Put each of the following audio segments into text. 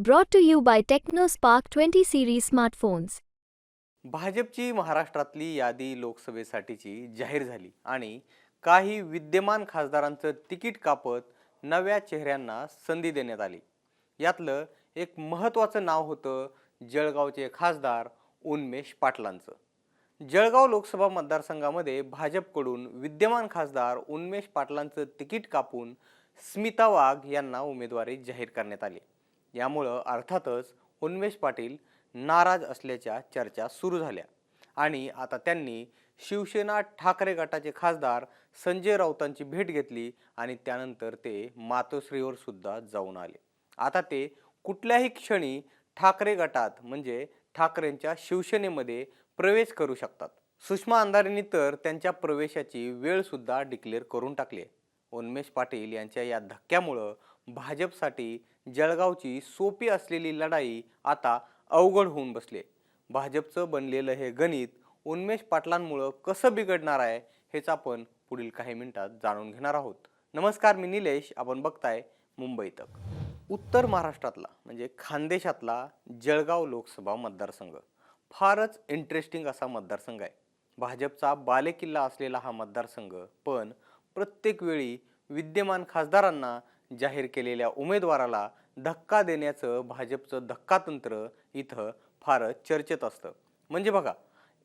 Brought to you by TechnoSpark 20 series smartphones. भाजपची महाराष्ट्रातली यादी लोकसभेसाठीची जाहीर झाली आणि काही विद्यमान खासदारांचं तिकीट कापत नव्या चेहऱ्यांना संधी देण्यात आली. यातलं एक महत्त्वाचं नाव होतं जळगावचे खासदार उन्मेष पाटलांचं. जळगाव लोकसभा मतदारसंघामध्ये भाजपकडून विद्यमान खासदार उन्मेष पाटलांचं तिकीट कापून स्मिता वाघ यांना उमेदवारी जाहीर करण्यात आली. यामुळं अर्थातच उन्मेष पाटील नाराज असल्याच्या चर्चा सुरू झाल्या. आणि आता त्यांनी शिवसेना ठाकरे गटाचे खासदार संजय राऊतांची भेट घेतली आणि त्यानंतर ते मातोश्रीवर सुद्धा जाऊन आले. आता ते कुठल्याही क्षणी ठाकरे गटात म्हणजे ठाकरेंच्या शिवसेनेमध्ये प्रवेश करू शकतात. सुषमा अंधारेंनी तर त्यांच्या प्रवेशाची वेळसुद्धा डिक्लेअर करून टाकली उन्मेष पाटील यांच्या या धक्क्यामुळं भाजपसाठी जळगावची सोपी असलेली लढाई आता अवघड होऊन बसले भाजपचं बनलेलं हे गणित उन्मेष पाटलांमुळं कसं बिघडणार आहे हेच आपण पुढील काही मिनिटात जाणून घेणार आहोत. नमस्कार मी निलेश. आपण बघताय मुंबई तक. उत्तर महाराष्ट्रातला म्हणजे खानदेशातला जळगाव लोकसभा मतदारसंघ. फारच इंटरेस्टिंग असा मतदारसंघ आहे. भाजपचा बालेकिल्ला असलेला हा मतदारसंघ पण प्रत्येक वेळी विद्यमान खासदारांना जाहीर केलेल्या उमेदवाराला धक्का देण्याचं भाजपचं धक्कातंत्र इथं फारच चर्चेत असतं. म्हणजे बघा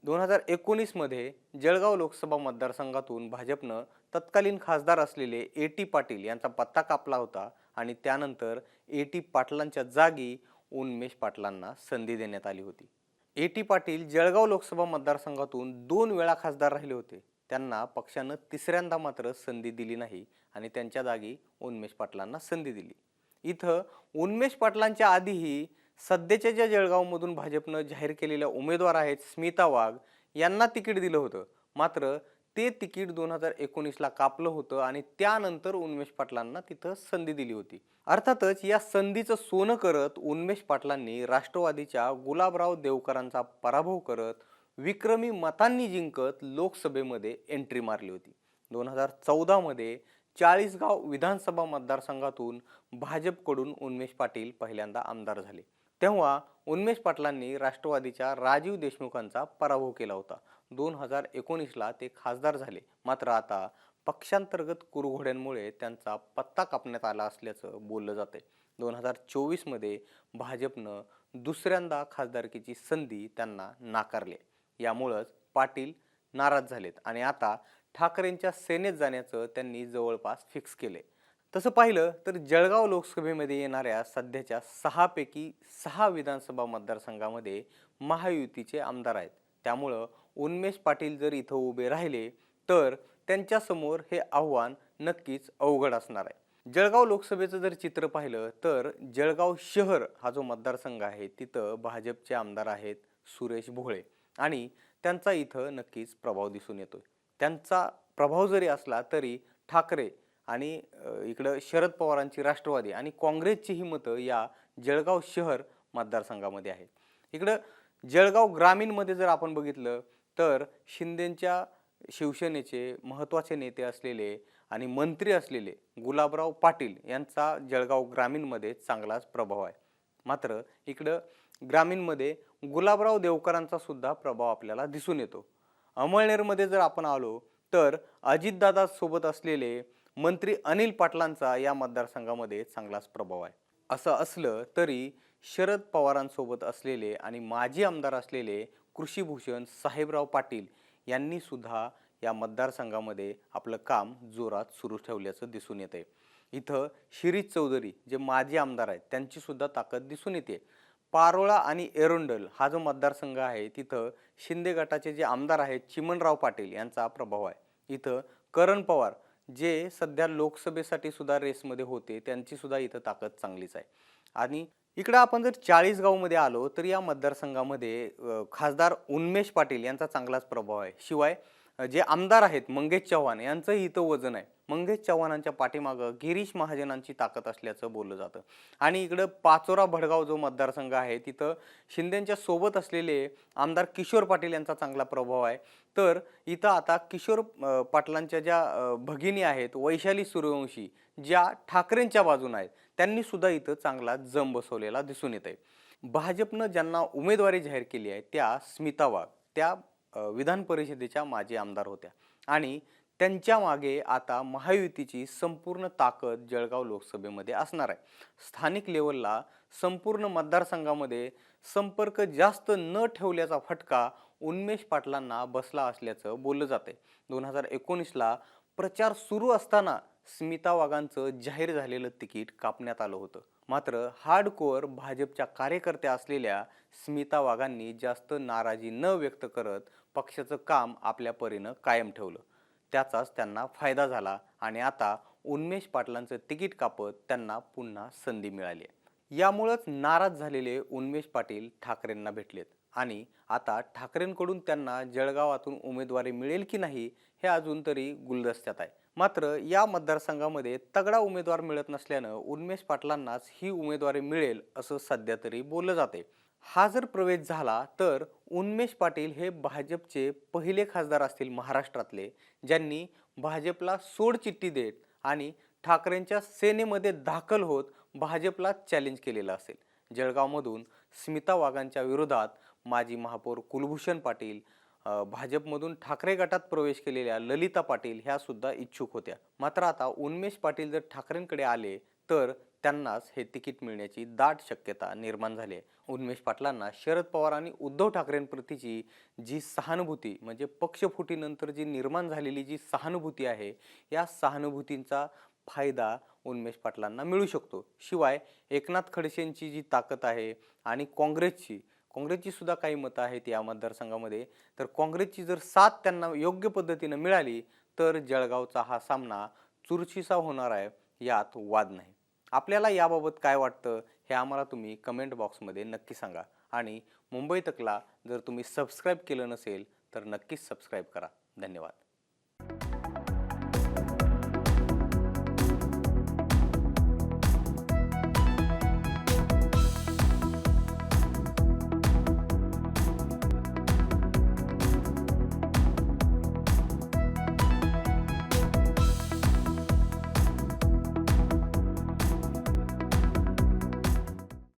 दोन हजार एकोणीसमध्ये जळगाव लोकसभा मतदारसंघातून भाजपनं तत्कालीन खासदार असलेले ए टी पाटील यांचा पत्ता कापला होता आणि त्यानंतर ए टी पाटलांच्या जागी उन्मेष पाटलांना संधी देण्यात आली होती. ए टी पाटील जळगाव लोकसभा मतदारसंघातून दोन वेळा खासदार राहिले होते. त्यांना पक्षानं तिसऱ्यांदा मात्र संधी दिली नाही आणि त्यांच्या जागी उन्मेष पाटलांना संधी दिली. इथं उन्मेष पाटलांच्या आधीही सध्याच्या ज्या जळगावमधून भाजपनं जाहीर केलेल्या उमेदवार आहेत स्मिता वाघ यांना तिकीट दिलं होतं. मात्र ते तिकीट दोन हजार एकोणीसला कापलं होतं आणि त्यानंतर उन्मेष पाटलांना तिथं संधी दिली होती. अर्थातच या संधीचं सोनं करत उन्मेष पाटलांनी राष्ट्रवादीच्या गुलाबराव देवकरांचा पराभव करत विक्रमी मतांनी जिंकत लोकसभेमध्ये एंट्री मारली होती. दोन हजार चौदामध्ये चाळीसगाव विधानसभा मतदारसंघातून भाजपकडून उन्मेष पाटील पहिल्यांदा आमदार झाले. तेव्हा उन्मेष पाटलांनी राष्ट्रवादीच्या राजीव देशमुखांचा पराभव केला होता. दोन हजार एकोणीसला ते खासदार झाले. मात्र आता पक्षांतर्गत कुरघोड्यांमुळे त्यांचा पत्ता कापण्यात आला असल्याचं बोललं जाते दोन हजार चोवीसमध्ये भाजपनं दुसऱ्यांदा खासदारकीची संधी त्यांना नाकारली. यामुळंच पाटील नाराज झालेत आणि आता ठाकरेंच्या सेनेत जाण्याचं त्यांनी जवळपास फिक्स केले तसं पाहिलं तर जळगाव लोकसभेमध्ये येणाऱ्या सध्याच्या सहापैकी सहा विधानसभा मतदारसंघामध्ये महायुतीचे आमदार आहेत. त्यामुळं उन्मेष पाटील जर इथं उभे राहिले तर त्यांच्यासमोर हे आव्हान नक्कीच अवघड असणार आहे. जळगाव लोकसभेचं जर चित्र पाहिलं तर जळगाव शहर हा जो मतदारसंघ आहे तिथं भाजपचे आमदार आहेत सुरेश भोळे. आणि त्यांचा इथं नक्कीच प्रभाव दिसून येतोय. त्यांचा प्रभाव जरी असला तरी ठाकरे आणि इकडं शरद पवारांची राष्ट्रवादी आणि काँग्रेसचीही मतं या जळगाव शहर मतदारसंघामध्ये आहेत. इकडं जळगाव ग्रामीणमध्ये जर आपण बघितलं तर शिंदेंच्या शिवसेनेचे महत्त्वाचे नेते असलेले आणि मंत्री असलेले गुलाबराव पाटील यांचा जळगाव ग्रामीणमध्ये चांगलाच प्रभाव आहे. मात्र इकडं ग्रामीणमध्ये गुलाबराव देवकरांचा सुद्धा प्रभाव आपल्याला दिसून येतो. अमळनेरमध्ये जर आपण आलो तर अजितदादा सोबत असलेले मंत्री अनिल पाटलांचा या मतदारसंघामध्ये चांगलाच प्रभाव आहे. असं असलं तरी शरद पवारांसोबत असलेले आणि माजी आमदार असलेले कृषीभूषण साहेबराव पाटील यांनीसुद्धा या मतदारसंघामध्ये आपलं काम जोरात सुरू ठेवल्याचं दिसून येते इथं शिरीष चौधरी जे माजी आमदार आहेत त्यांचीसुद्धा ताकद दिसून येते. पारोळा आणि एरोंडल हा जो मतदारसंघ आहे तिथं शिंदे गटाचे जे आमदार आहेत चिमनराव पाटील यांचा प्रभाव आहे. इथं करण पवार जे सध्या लोकसभेसाठी सुद्धा रेसमध्ये होते त्यांची सुद्धा इथं ताकद चांगलीच आहे. आणि इकडं आपण जर चाळीसगावमध्ये आलो तर या मतदारसंघामध्ये खासदार उन्मेष पाटील यांचा चांगलाच प्रभाव आहे. शिवाय जे आमदार आहेत मंगेश चव्हाण यांचंही इथं वजन आहे. मंगेश चव्हाणांच्या पाठीमागं गिरीश महाजनांची ताकद असल्याचं बोललं जातं. आणि इकडं पाचोरा भडगाव जो मतदारसंघ आहे तिथं शिंदेंच्या सोबत असलेले आमदार किशोर पाटील यांचा चांगला प्रभाव आहे. तर इथं आता किशोर पाटलांच्या ज्या भगिनी आहेत वैशाली सूर्यवंशी ज्या ठाकरेंच्या बाजून आहेत त्यांनी सुद्धा इथं चांगला जम बसवलेला दिसून येत आहे भाजपनं ज्यांना उमेदवारी जाहीर केली आहे त्या स्मिता वाघ त्या विधान परिषदेच्या माजी आमदार होत्या. आणि त्यांच्या मागे आता महायुतीची संपूर्ण ताकद जळगाव लोकसभेमध्ये असणार आहे. स्थानिक लेवलला संपूर्ण मतदारसंघामध्ये संपर्क जास्त न ठेवल्याचा फटका उन्मेष पाटलांना बसला असल्याचं बोललं जाते दोन हजार एकोणीसला प्रचार सुरू असताना स्मिता वाघांचं जाहीर झालेलं तिकीट कापण्यात आलं होतं. मात्र हार्डकोअर भाजपच्या कार्यकर्त्या असलेल्या स्मिता वाघांनी जास्त नाराजी न व्यक्त करत पक्षाचं काम आपल्या परीनं कायम ठेवलं. त्याचाच त्यांना फायदा झाला आणि आता उन्मेष पाटलांचं तिकीट कापत त्यांना पुन्हा संधी मिळाली यामुळंच नाराज झालेले उन्मेष पाटील ठाकरेंना भेटलेत आणि आता ठाकरेंकडून त्यांना जळगावातून उमेदवारी मिळेल की नाही हे अजून तरी गुलदस्त्यात आहे. मात्र या मतदारसंघामध्ये तगडा उमेदवार मिळत नसल्यानं उन्मेष पाटलांनाच ही उमेदवारी मिळेल असं सध्या तरी बोललं जाते हा जर प्रवेश झाला तर उन्मेष पाटील हे भाजपचे पहिले खासदार असतील महाराष्ट्रातले ज्यांनी भाजपला सोडचिठ्ठी देत आणि ठाकरेंच्या सेनेमध्ये दाखल होत भाजपला चॅलेंज केलेलं असेल. जळगावमधून स्मिता वाघांच्या विरोधात माजी महापौर कुलभूषण पाटील भाजपमधून ठाकरे गटात प्रवेश केलेल्या ललिता पाटील ह्या सुद्धा इच्छुक होत्या. मात्र आता उन्मेष पाटील जर ठाकरेंकडे आले तर त्यांनाच हे तिकीट मिळण्याची दाट शक्यता निर्माण झाली आहे. उन्मेष पाटलांना शरद पवार आणि उद्धव ठाकरेंप्रतीची जी सहानुभूती म्हणजे पक्षफुटीनंतर जी निर्माण झालेली जी सहानुभूती आहे या सहानुभूतींचा फायदा उन्मेष पाटलांना मिळू शकतो. शिवाय एकनाथ खडसेंची जी ताकद आहे आणि काँग्रेसची काँग्रेसची सुद्धा काही मतं आहेत या मतदारसंघामध्ये. तर काँग्रेसची जर साथ त्यांना योग्य पद्धतीनं मिळाली तर जळगावचा हा सामना चुरशीचा होणार आहे यात वाद नाही. आपल्याला याबाबत काय वाटतं हे आम्हाला तुम्ही कमेंट बॉक्समध्ये नक्की सांगा. आणि मुंबई तकला जर तुम्ही सबस्क्राईब केलं नसेल तर नक्कीच सबस्क्राईब करा. धन्यवाद.